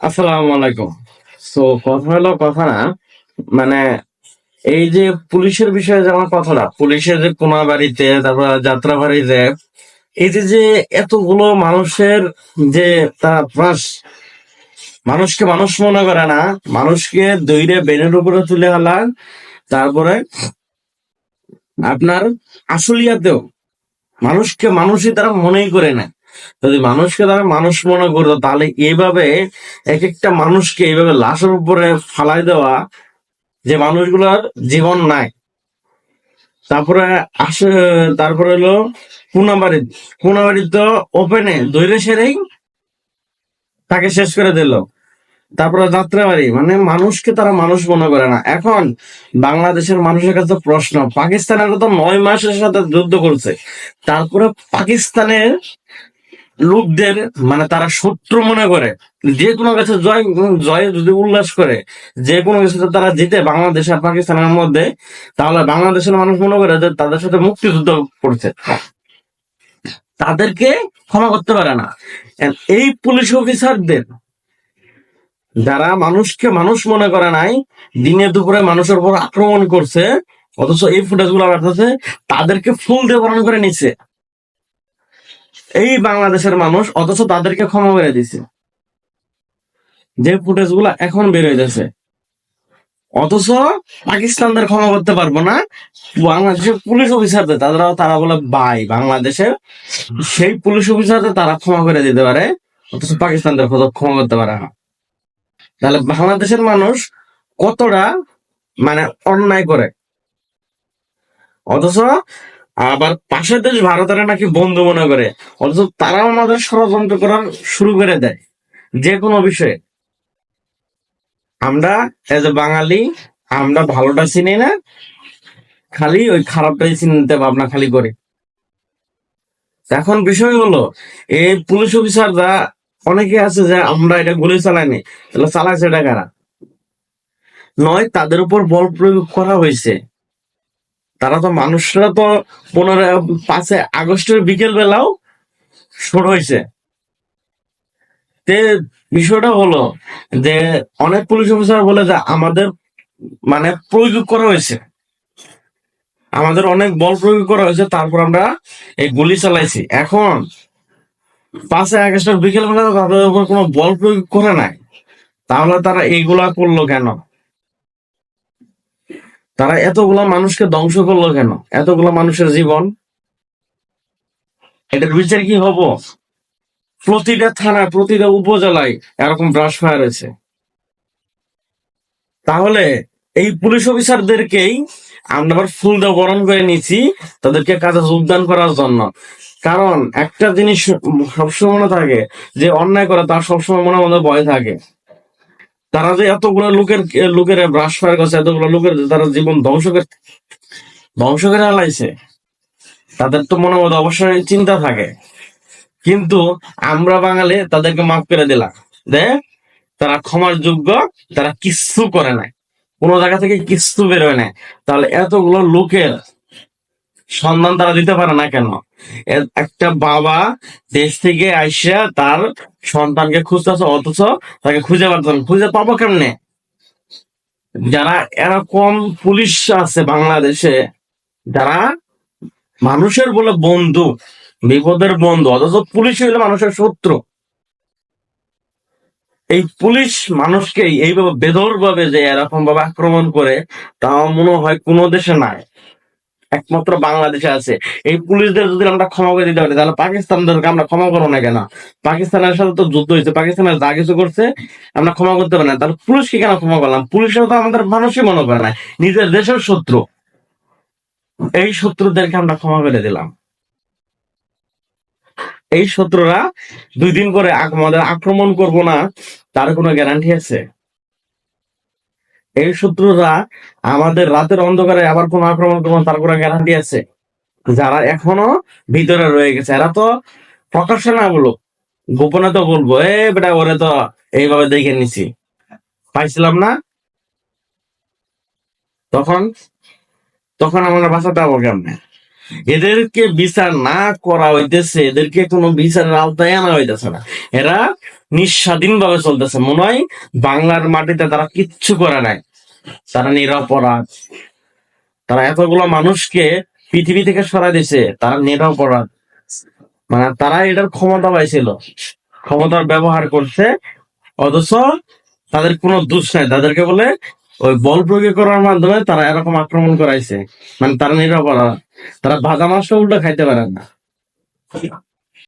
আসসালামু আলাইকুম। তো কথা হলো কথা না মানে এই যে পুলিশের বিষয়ে যে আমার কথাটা, পুলিশের যে কোনা বাড়িতে তারপর যাত্রা বাড়িতে এই যে এতগুলো মানুষের যে তারা মানুষকে মানুষ মনে করে না, মানুষকে দৈরে বেনের উপরে তুলে হালান তারপরে আপনার আসলিয়াতেও মানুষকে মানুষই তারা মনেই করে না। যদি মানুষকে তারা মানুষ মনে করতো, তাহলে এইভাবে এক একটা মানুষকে এইভাবে লাশের উপরে ফালাই দেওয়া যে মানুষগুলোর জীবন নাই। তারপরে আসে, তারপরে হলো কুনাবাড়ি কুনাবাড়ি তো ওপেনে দৈরে সেরেই তাকে শেষ করে দিল। তারপরে যাত্রাবাড়ি মানে মানুষকে তারা মানুষ মনে করে না। এখন বাংলাদেশের মানুষের কাছে প্রশ্ন, পাকিস্তানের তো নয় মাসের সাথে যুদ্ধ করছে। তারপরে পাকিস্তানের লোকদের মানে তারা শত্রু মনে করে। যে কোনো কাছে জয় জয় যদি উল্লাস করে, যে কোনো কিছুতে তারা জিতে বাংলাদেশ আর পাকিস্তানের মধ্যে, তাহলে বাংলাদেশের মানুষ মনে করে যে তাদের সাথে মুক্তিযুদ্ধ করছে। তাদেরকে ক্ষমা করতে পারে না। এই পুলিশ অফিসারদের যারা মানুষকে মানুষ মনে করে নাই, দিনে দুপুরে মানুষের উপর আক্রমণ করছে, অথচ এই ফুটেজগুলো তাদেরকে ফুল দিয়ে বরণ করে নিচ্ছে এই বাংলাদেশের মানুষ অথচ তাদেরকে ক্ষমা করে দিছে। যে ফুটেজ এখন বের হইতেছে। অথচ পাকিস্তানদের ক্ষমা করতে পারব না। বাংলাদেশের পুলিশ অফিসারদের তারা তারা বলে, ভাই, বাংলাদেশের সেই পুলিশ অফিসারদের তারা ক্ষমা করে দিতে পারে। অথচ পাকিস্তানদের ক্ষমা করতে পারে না। তাহলে বাংলাদেশের মানুষ কতটা মানে অন্যায় করে? অথচ আবার পাশের দেশ ভারতের নাকি বন্ধু মনে করে। অথচ তারাও আমাদের ষড়যন্ত্র করার শুরু করে দেয়, যে কোনো বিষয়ে। আমরা এজ এ বাঙালি, আমরা ভালোটা চিনি না, খালি ওই খারাপটাই চিনতে ভাবনা খালি করে। এখন বিষয় হলো, এই পুলিশ অফিসাররা অনেকে আছে যে আমরা এটা গুলি চালাইনি, তাহলে চালাইছে এটা কারা? নয়, তাদের উপর বল প্রয়োগ করা হয়েছে। তারা তো মানুষরা তো পনেরো পাঁচে আগস্টের বিকেল বেলাও শুরু হয়েছে বিষয়টা হলো যে অনেক পুলিশ অফিসার বলে যে আমাদের মানে প্রয়োগ করা হয়েছে। আমাদের অনেক বল প্রয়োগ করা হয়েছে, তারপর আমরা এই গুলি চালাইছি। এখন পাঁচে আগস্টের বিকেল বেলা তাদের উপর কোনো বল প্রয়োগ করে নাই। তাহলে তারা এইগুলা করল কেন? তারা এতগুলা মানুষকে ধ্বংস করল কেন? এতগুলা মানুষের জীবন? এটার বিচার কি হব? প্রতিটা থানা, প্রতিটা উপজেলায় এরকম ব্রাশ ফায়ার হয়েছে। তাহলে এই পুলিশ অফিসারদেরকেই আমরা আবার ফুল দিয়ে বরণ করে নিচ্ছি তাদেরকে কাজে যোগদান করার জন্য। কারণ একটা জিনিস সবসময় মনে থাকে, যে অন্যায় করে তার সবসময় মনে মনে ভয় থাকে। তারা যে এতগুলো লোকের লোকের ব্রাশ ফায়ার করছে এতগুলো লোকের তারা জীবন ধ্বংস করে ধ্বংস করে হালাইছে তাদের তো মনে মধ্যে অবশ্যই চিন্তা থাকে। কিন্তু আমরা বাঙালি, তাদেরকে মাফ করে দিলাম। দে, তারা ক্ষমার যোগ্য, তারা কিচ্ছু করে নাই। কোন জায়গা থেকে কিচ্ছু বেরোয় নাই। তাহলে এতগুলো লোকের সন্ধান তারা দিতে পারে না কেন? একটা বাবা দেশ থেকে আইসা তার সন্তানকে খুঁজতেছে, অথচ তাকে খুঁজে পারতো না। খুঁজে পাবো কেমনে? যারা এরকম পুলিশ আছে বাংলাদেশে, যারা মানুষের বলে বন্ধু, বিপদের বন্ধু, অথচ পুলিশ হইলে মানুষের শত্রু। এই পুলিশ মানুষকে এইভাবে বেদর ভাবে যে এরকম ভাবে আক্রমণ করে, তাও মনে হয় কোনো দেশে নাই। একমাত্র বাংলাদেশে আছে। এই পুলিশদের যদি আমরা ক্ষমা করে দিতে পারি, তাহলে পাকিস্তানদেরকে আমরা ক্ষমা করব না কেন? পাকিস্তানের সাথে তো যুদ্ধ হয়েছে, পাকিস্তানের যা কিছু করছে, আমরা ক্ষমা করতে পারি না। তাহলে পুলিশকে কেন ক্ষমা করলাম? পুলিশরা তো আমাদের মানুষই মনে করে না, নিজের দেশের শত্রু। এই শত্রুদেরকে আমরা ক্ষমা করে দিলাম। এই শত্রুরা দুই দিন পরে আমাদের আক্রমণ করব না, তার কোনো গ্যারান্টি আছে? এই শত্রুরা আমাদের রাতের অন্ধকারে আবার কোন আক্রমণ করব তার কোনো গ্যারান্টি আছে। যারা এখনও ভিতরে রয়ে গেছে, এরা তো প্রকাশ্যে না বলুক, গোপনে তো বলব, এ বেটা ওরে তো এইভাবে দেখে নিছি। পাইছিলাম না? তখন তখন আমরা বাঁচাতে হব কেমনে? এদেরকে বিচার না করা হইতেছে, এদেরকে কোনো বিচারের আওতায় আনা হইতেছে না। এরা নিঃস্বাধীন ভাবে চলতেছে। মনে হয় বাংলার মাটিতে তারা কিচ্ছু করে নাই। তারা নিরপরাধ। তারা এতগুলো মানুষকে পৃথিবী থেকে সরাই দিছে তারা নিরপরাধ। মানে তারা এটার ক্ষমতা পাইছিল। ক্ষমতার ব্যবহার করছে, অথচ তাদের কোনো দোষ নাই। তাদেরকে বলে ওই বল প্রয়োগ করার মাধ্যমে তারা এরকম আক্রমণ করাইছে। মানে তারা নিরপরাধ তারা ভাজা মাংস উল্টো খাইতে পারেন না।